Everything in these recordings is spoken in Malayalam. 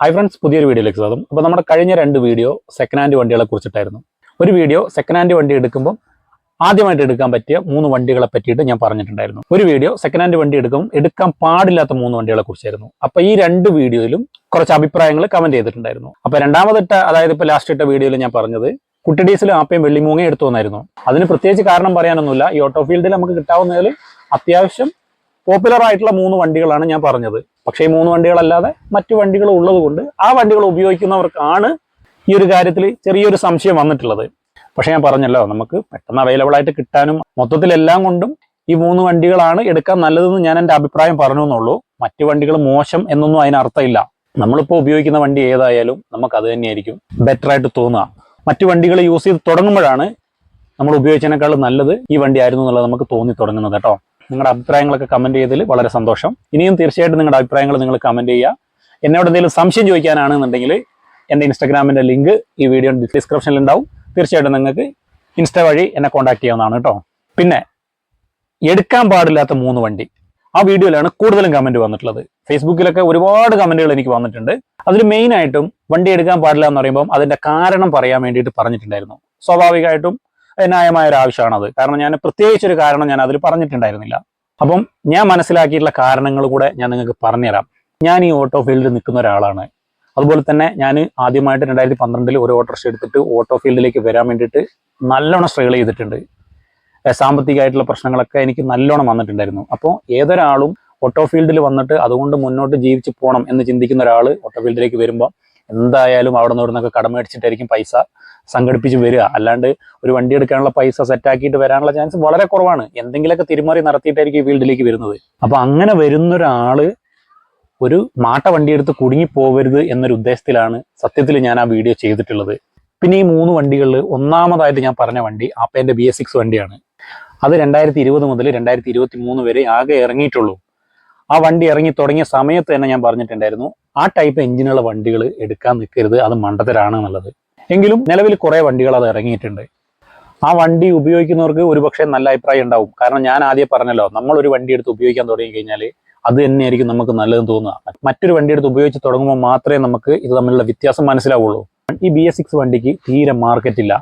ഹായ് ഫ്രണ്ട്സ് പുതിയൊരു വീഡിയോയിലേക്ക് സ്വാഗതം. അപ്പോൾ നമ്മുടെ കഴിഞ്ഞ രണ്ട് വീഡിയോ സെക്കൻഡ് ഹാൻഡ് വണ്ടികളെ കുറിച്ചിട്ടായിരുന്നു. ഒരു വീഡിയോ സെക്കൻഡ് ഹാൻഡ് വണ്ടി എടുക്കുമ്പോൾ ആദ്യമായിട്ട് എടുക്കാൻ പറ്റിയ മൂന്ന് വണ്ടികളെ പറ്റിയിട്ട് ഞാൻ പറഞ്ഞിട്ടുണ്ടായിരുന്നു. ഒരു വീഡിയോ സെക്കൻഡ് ഹാൻഡ് വണ്ടി എടുക്കും എടുക്കാൻ പാടില്ലാത്ത മൂന്ന് വണ്ടികളെ കുറിച്ചായിരുന്നു. അപ്പോൾ ഈ രണ്ട് വീഡിയോയിലും കുറച്ച് അഭിപ്രായങ്ങൾ കമന്റ് ചെയ്തിട്ടുണ്ടായിരുന്നു. അപ്പോൾ രണ്ടാമതിട്ട അതായത് ഇപ്പോൾ ലാസ്റ്റ് ഇട്ട വീഡിയോയിൽ ഞാൻ പറഞ്ഞത് കുട്ടി ഡീസലും ആപ്പയും വെള്ളിമൂങ്ങയും എടുത്തു വന്നായിരുന്നു അതിന് പ്രത്യേകിച്ച് കാരണം പറയാനൊന്നുമില്ല. ഈ ഓട്ടോ ഫീൽഡിൽ നമുക്ക് കിട്ടാവുന്നതിൽ അത്യാവശ്യം പോപ്പുലർ ആയിട്ടുള്ള മൂന്ന് വണ്ടികളാണ് ഞാൻ പറഞ്ഞത്. പക്ഷേ ഈ മൂന്ന് വണ്ടികളല്ലാതെ മറ്റു വണ്ടികൾ ഉള്ളത് കൊണ്ട് ആ വണ്ടികൾ ഉപയോഗിക്കുന്നവർക്കാണ് ഈ ഒരു കാര്യത്തിൽ ചെറിയൊരു സംശയം വന്നിട്ടുള്ളത്. പക്ഷെ ഞാൻ പറഞ്ഞല്ലോ നമുക്ക് പെട്ടെന്ന് അവൈലബിൾ ആയിട്ട് കിട്ടാനും മൊത്തത്തിൽ എല്ലാം കൊണ്ടും ഈ മൂന്ന് വണ്ടികളാണ് എടുക്കാൻ നല്ലതെന്ന് ഞാൻ എന്റെ അഭിപ്രായം പറഞ്ഞു എന്നുള്ളൂ. മറ്റു വണ്ടികൾ മോശം എന്നൊന്നും അതിനർത്ഥമില്ല നമ്മളിപ്പോൾ ഉപയോഗിക്കുന്ന വണ്ടി ഏതായാലും നമുക്ക് അത് തന്നെയായിരിക്കും. ബെറ്റർ ആയിട്ട് തോന്നുക. മറ്റു വണ്ടികൾ യൂസ് ചെയ്ത് തുടങ്ങുമ്പോഴാണ് നമ്മൾ ഉപയോഗിച്ചതിനേക്കാൾ നല്ലത് ഈ വണ്ടി ആയിരുന്നു എന്നുള്ളത് നമുക്ക് തോന്നി തുടങ്ങുന്നത് കേട്ടോ. നിങ്ങളുടെ അഭിപ്രായങ്ങളൊക്കെ കമന്റ് ചെയ്തതിൽ വളരെ സന്തോഷം. ഇനിയും തീർച്ചയായിട്ടും നിങ്ങളുടെ അഭിപ്രായങ്ങൾ നിങ്ങൾ കമന്റ് ചെയ്യുക. എന്നോട് എന്തെങ്കിലും സംശയം ചോദിക്കാനാണെന്നുണ്ടെങ്കിൽ എന്റെ ഇൻസ്റ്റാഗ്രാമിന്റെ ലിങ്ക് ഈ വീഡിയോ ഡിസ്ക്രിപ്ഷനിൽ ഉണ്ടാവും. തീർച്ചയായിട്ടും നിങ്ങൾക്ക് ഇൻസ്റ്റ വഴി എന്നെ കോൺടാക്ട് ചെയ്യാവുന്നതാണ് കേട്ടോ. പിന്നെ എടുക്കാൻ പാടില്ലാത്ത മൂന്ന് വണ്ടി. ആ വീഡിയോയിലാണ് കൂടുതലും കമന്റ് വന്നിട്ടുള്ളത്. ഫേസ്ബുക്കിലൊക്കെ ഒരുപാട് കമന്റുകൾ എനിക്ക് വന്നിട്ടുണ്ട്. അതിൽ മെയിനായിട്ടും വണ്ടി എടുക്കാൻ പാടില്ല എന്ന് പറയുമ്പോൾ അതിന്റെ കാരണം പറയാൻ വേണ്ടിയിട്ട് പറഞ്ഞിട്ടുണ്ടായിരുന്നു. സ്വാഭാവികമായിട്ടും ന്യായമായ ഒരു അത് കാരണം ഞാൻ പ്രത്യേകിച്ച് ഒരു കാരണം ഞാൻ അതിൽ പറഞ്ഞിട്ടുണ്ടായിരുന്നില്ല. അപ്പം ഞാൻ മനസ്സിലാക്കിയിട്ടുള്ള കാരണങ്ങൾ കൂടെ ഞാൻ നിങ്ങൾക്ക് പറഞ്ഞുതരാം. ഞാൻ ഈ ഓട്ടോ ഫീൽഡിൽ നിൽക്കുന്ന ഒരാളാണ്. അതുപോലെ തന്നെ ഞാൻ ആദ്യമായിട്ട് രണ്ടായിരത്തി പന്ത്രണ്ടിൽ ഒരു ഓട്ടോറിക്ഷ എടുത്തിട്ട് ഓട്ടോ ഫീൽഡിലേക്ക് വരാൻ വേണ്ടിയിട്ട് നല്ലോണം സ്ട്രഗിൾ ചെയ്തിട്ടുണ്ട്. സാമ്പത്തികമായിട്ടുള്ള പ്രശ്നങ്ങളൊക്കെ എനിക്ക് നല്ലോണം വന്നിട്ടുണ്ടായിരുന്നു. അപ്പോൾ ഏതൊരാളും ഓട്ടോ ഫീൽഡിൽ വന്നിട്ട് അതുകൊണ്ട് മുന്നോട്ട് ജീവിച്ച് പോകണം എന്ന് ചിന്തിക്കുന്ന ഒരാൾ ഓട്ടോ ഫീൽഡിലേക്ക് വരുമ്പോൾ എന്തായാലും അവിടെ നിന്ന് ഇവിടുന്നൊക്കെ കടം മേടിച്ചിട്ടായിരിക്കും പൈസ സംഘടിപ്പിച്ച് വരിക. അല്ലാണ്ട് ഒരു വണ്ടി എടുക്കാനുള്ള പൈസ സെറ്റാക്കിയിട്ട് വരാനുള്ള ചാൻസ് വളരെ കുറവാണ്. എന്തെങ്കിലുമൊക്കെ തിരിമറി നടത്തിയിട്ടായിരിക്കും ഈ ഫീൽഡിലേക്ക് വരുന്നത്. അപ്പോൾ അങ്ങനെ വരുന്ന ഒരാൾ ഒരു മാട്ട വണ്ടി എടുത്ത് കുടുങ്ങി പോകരുത് എന്നൊരു ഉദ്ദേശത്തിലാണ് സത്യത്തിൽ ഞാൻ ആ വീഡിയോ ചെയ്തിട്ടുള്ളത്. പിന്നെ ഈ മൂന്ന് വണ്ടികളിൽ ഒന്നാമതായിട്ട് ഞാൻ പറഞ്ഞ വണ്ടി ആപ്പേന്റെ ബി എസ് സിക്സ് വണ്ടിയാണ്. അത് രണ്ടായിരത്തി ഇരുപത് മുതൽ രണ്ടായിരത്തി ഇരുപത്തി മൂന്ന് വരെ ആകെ ഇറങ്ങിയിട്ടുള്ളൂ. ആ വണ്ടി ഇറങ്ങി തുടങ്ങിയ സമയത്ത് തന്നെ ഞാൻ പറഞ്ഞിട്ടുണ്ടായിരുന്നു ആ ടൈപ്പ് എഞ്ചിനുള്ള വണ്ടികൾ എടുക്കാൻ നിൽക്കരുത് അത് മണ്ടത്തരാണ് എന്നുള്ളത്. എങ്കിലും നിലവിൽ കുറേ വണ്ടികൾ അത് ഇറങ്ങിയിട്ടുണ്ട്. ആ വണ്ടി ഉപയോഗിക്കുന്നവർക്ക് ഒരുപക്ഷെ നല്ല അഭിപ്രായം ഉണ്ടാവും. കാരണം ഞാൻ ആദ്യം പറഞ്ഞല്ലോ നമ്മൾ ഒരു വണ്ടി എടുത്ത് ഉപയോഗിക്കാൻ തുടങ്ങി കഴിഞ്ഞാൽ അത് തന്നെയായിരിക്കും നമുക്ക് നല്ലതെന്ന് തോന്നുക. മറ്റൊരു വണ്ടി എടുത്ത് ഉപയോഗിച്ച് തുടങ്ങുമ്പോൾ മാത്രമേ നമുക്ക് ഇത് തമ്മിലുള്ള വ്യത്യാസം മനസ്സിലാവുള്ളൂ. ഈ ബി എസ് സിക്സ് വണ്ടിക്ക് തീരെ മാർക്കറ്റ് ഇല്ല.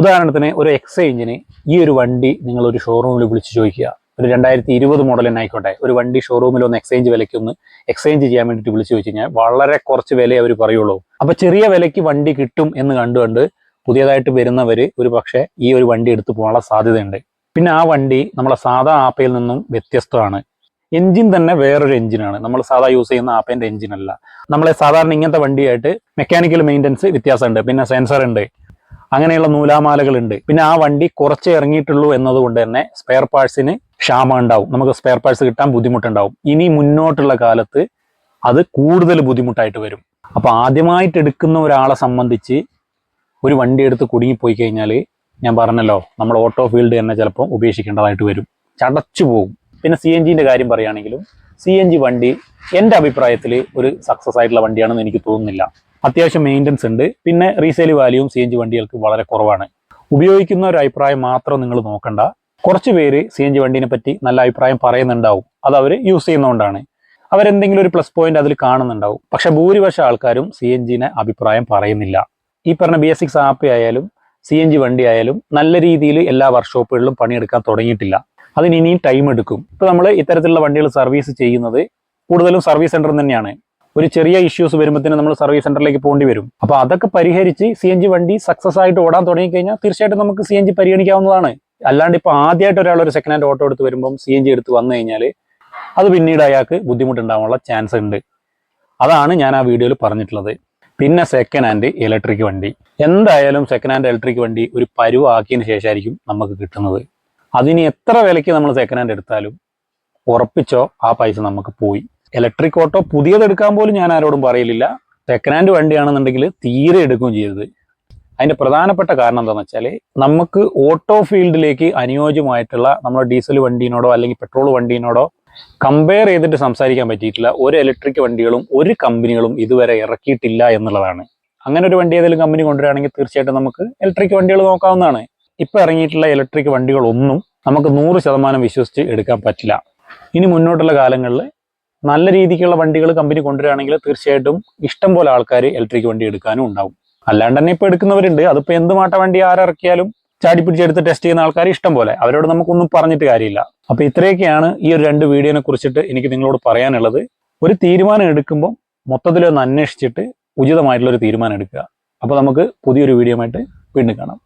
ഉദാഹരണത്തിന് ഒരു എക്സ് എക്സ്ചേഞ്ചിന് ഈ ഒരു വണ്ടി നിങ്ങൾ ഒരു ഷോറൂമിൽ വിളിച്ച് ചോദിക്കുക. ഒരു രണ്ടായിരത്തി ഇരുപത് മോഡൽ തന്നെ ആയിക്കോട്ടെ. ഒരു വണ്ടി ഷോറൂമിൽ ഒന്ന് എക്സ്ചേഞ്ച് വിലയ്ക്ക് ഒന്ന് എക്സ്ചേഞ്ച് ചെയ്യാൻ വേണ്ടിയിട്ട് വിളിച്ചു വെച്ച് കഴിഞ്ഞാൽ വളരെ കുറച്ച് വിലയെ അവർ പറയുള്ളൂ. അപ്പൊ ചെറിയ വിലയ്ക്ക് വണ്ടി കിട്ടും എന്ന് കണ്ടുകൊണ്ട് പുതിയതായിട്ട് വരുന്നവർ ഒരു പക്ഷേ ഈ ഒരു വണ്ടി എടുത്തു പോകാനുള്ള സാധ്യതയുണ്ട്. പിന്നെ ആ വണ്ടി നമ്മളെ സാധാ ആപ്പയിൽ നിന്നും വ്യത്യസ്തമാണ്. എഞ്ചിൻ തന്നെ വേറൊരു എഞ്ചിനാണ്. നമ്മൾ സാധാ യൂസ് ചെയ്യുന്ന ആപ്പേന്റെ എഞ്ചിൻ അല്ല. നമ്മളെ സാധാരണ ഇങ്ങനത്തെ വണ്ടിയായിട്ട് മെക്കാനിക്കൽ മെയിന്റനൻസ് വ്യത്യാസമുണ്ട്. പിന്നെ സെൻസർ ഉണ്ട്. അങ്ങനെയുള്ള നൂലാമാലകളുണ്ട്. പിന്നെ ആ വണ്ടി കുറച്ച് ഇറങ്ങിയിട്ടുള്ളൂ എന്നതുകൊണ്ട് തന്നെ സ്പെയർ പാർട്സിന് ക്ഷാമം ഉണ്ടാവും. നമുക്ക് സ്പെയർ പാർട്സ് കിട്ടാൻ ബുദ്ധിമുട്ടുണ്ടാവും. ഇനി മുന്നോട്ടുള്ള കാലത്ത് അത് കൂടുതൽ ബുദ്ധിമുട്ടായിട്ട് വരും. അപ്പൊ ആദ്യമായിട്ട് എടുക്കുന്ന ഒരാളെ സംബന്ധിച്ച് ഒരു വണ്ടി എടുത്ത് കുടുങ്ങിപ്പോയി കഴിഞ്ഞാൽ ഞാൻ പറഞ്ഞല്ലോ നമ്മൾ ഓട്ടോ ഫീൽഡ് തന്നെ ചിലപ്പോൾ ഉപേക്ഷിക്കേണ്ടതായിട്ട് വരും. ചടച്ചു പോകും. പിന്നെ സി എൻ ജിന്റെ കാര്യം പറയുകയാണെങ്കിലും സി എൻ ജി വണ്ടി എന്റെ അഭിപ്രായത്തിൽ ഒരു സക്സസ് ആയിട്ടുള്ള വണ്ടിയാണെന്ന് എനിക്ക് തോന്നുന്നില്ല. അത്യാവശ്യം മെയിന്റനൻസ് ഉണ്ട്. പിന്നെ റീസെയിൽ വാല്യൂവും സി എൻ ജി വണ്ടികൾക്ക് വളരെ കുറവാണ്. ഉപയോഗിക്കുന്ന ഒരു അഭിപ്രായം മാത്രം നിങ്ങൾ നോക്കണ്ട. കുറച്ച് പേര് സി എൻ ജി വണ്ടീനെ പറ്റി നല്ല അഭിപ്രായം പറയുന്നുണ്ടാവും. അത് അവർ യൂസ് ചെയ്യുന്നതുകൊണ്ടാണ് അവരെന്തെങ്കിലും ഒരു പ്ലസ് പോയിന്റ് അതിൽ കാണുന്നുണ്ടാവും. പക്ഷെ ഭൂരിപക്ഷം ആൾക്കാരും സി എൻ ജിനെ അഭിപ്രായം പറയുന്നില്ല. ഈ പറഞ്ഞ ബി എസ് സിക്സ് ആപ്പ് ആയാലും സി എൻ ജി വണ്ടി ആയാലും നല്ല രീതിയിൽ എല്ലാ വർക്ക്ഷോപ്പുകളിലും പണിയെടുക്കാൻ തുടങ്ങിയിട്ടില്ല. അതിന് ഇനിയും ടൈം എടുക്കും. ഇപ്പൊ നമ്മൾ ഇത്തരത്തിലുള്ള വണ്ടികൾ സർവീസ് ചെയ്യുന്നത് കൂടുതലും സർവീസ് സെന്ററിൽ തന്നെയാണ്. ഒരു ചെറിയ ഇഷ്യൂസ് വരുമ്പോഴത്തേനും നമ്മൾ സർവീസ് സെന്ററിലേക്ക് പോകേണ്ടി വരും. അപ്പൊ അതൊക്കെ പരിഹരിച്ച് സി എൻ ജി വണ്ടി സക്സസ് ആയിട്ട് ഓടാൻ തുടങ്ങി കഴിഞ്ഞാൽ തീർച്ചയായിട്ടും നമുക്ക് സി എൻ ജി പരിഗണിക്കാവുന്നതാണ്. അല്ലാണ്ട് ഇപ്പൊ ആദ്യമായിട്ട് ഒരാൾ ഒരു സെക്കൻഡ് ഹാൻഡ് ഓട്ടോ എടുത്ത് വരുമ്പം സി എൻ ജി എടുത്ത് വന്നു കഴിഞ്ഞാൽ അത് പിന്നീട് അയാൾക്ക് ബുദ്ധിമുട്ടുണ്ടാവാനുള്ള ചാൻസ് ഉണ്ട്. അതാണ് ഞാൻ ആ വീഡിയോയിൽ പറഞ്ഞിട്ടുള്ളത്. പിന്നെ സെക്കൻഡ് ഹാൻഡ് ഇലക്ട്രിക് വണ്ടി. എന്തായാലും സെക്കൻഡ് ഹാൻഡ് ഇലക്ട്രിക് വണ്ടി ഒരു പരുവാക്കിയതിന് ശേഷമായിരിക്കും നമുക്ക് കിട്ടുന്നത്. അതിന് എത്ര വിലയ്ക്ക് നമ്മൾ സെക്കൻഡ് ഹാൻഡ് എടുത്താലും ഉറപ്പിച്ചോ ആ പൈസ നമുക്ക് പോയി. ഇലക്ട്രിക് ഓട്ടോ പുതിയത് എടുക്കാൻ പോലും ഞാൻ ആരോടും പറയലില്ല. സെക്കൻഡ് ഹാൻഡ് വണ്ടിയാണെന്നുണ്ടെങ്കിൽ തീരെ എടുക്കുകയും ചെയ്തത് അതിന്റെ പ്രധാനപ്പെട്ട കാരണം എന്താണെന്ന് വെച്ചാൽ നമുക്ക് ഓട്ടോ ഫീൽഡിലേക്ക് അനുയോജ്യമായിട്ടുള്ള നമ്മുടെ ഡീസൽ വണ്ടീനോടോ അല്ലെങ്കിൽ പെട്രോൾ വണ്ടീനോടോ കമ്പയർ ചെയ്തിട്ട് സംസാരിക്കാൻ പറ്റിയിട്ടില്ല. ഒരു ഇലക്ട്രിക് വണ്ടികളും ഒരു കമ്പനികളും ഇതുവരെ ഇറക്കിയിട്ടില്ല എന്നുള്ളതാണ്. അങ്ങനെ ഒരു വണ്ടി ഏതെങ്കിലും കമ്പനി കൊണ്ടുവരികയാണെങ്കിൽ തീർച്ചയായിട്ടും നമുക്ക് ഇലക്ട്രിക് വണ്ടികൾ നോക്കാവുന്നതാണ്. ഇപ്പൊ ഇറങ്ങിയിട്ടുള്ള ഇലക്ട്രിക് വണ്ടികളൊന്നും നമുക്ക് നൂറ് ശതമാനം വിശ്വസിച്ച് എടുക്കാൻ പറ്റില്ല. ഇനി മുന്നോട്ടുള്ള കാലങ്ങളിൽ നല്ല രീതിക്കുള്ള വണ്ടികൾ കമ്പനി കൊണ്ടുവരികയാണെങ്കിൽ തീർച്ചയായിട്ടും ഇഷ്ടം പോലെ ആൾക്കാർ ഇലക്ട്രിക് വണ്ടി എടുക്കാനും ഉണ്ടാവും. അല്ലാണ്ട് തന്നെ ഇപ്പോൾ എടുക്കുന്നവരുണ്ട്. അതിപ്പോൾ എന്ത് മാട്ട വണ്ടി ആരിറക്കിയാലും ചാടി പിടിച്ചെടുത്ത് ടെസ്റ്റ് ചെയ്യുന്ന ആൾക്കാർ ഇഷ്ടം പോലെ. അവരോട് നമുക്കൊന്നും പറഞ്ഞിട്ട് കാര്യമില്ല. അപ്പോൾ ഇത്രയൊക്കെയാണ് ഈ ഒരു രണ്ട് വീഡിയോനെ കുറിച്ചിട്ട് എനിക്ക് നിങ്ങളോട് പറയാനുള്ളത്. ഒരു തീരുമാനം എടുക്കുമ്പോൾ മൊത്തത്തിലൊന്ന് അന്വേഷിച്ചിട്ട് ഉചിതമായിട്ടുള്ള ഒരു തീരുമാനം എടുക്കുക. അപ്പോൾ നമുക്ക് പുതിയൊരു വീഡിയോ ആയിട്ട് വീണ്ടും കാണാം.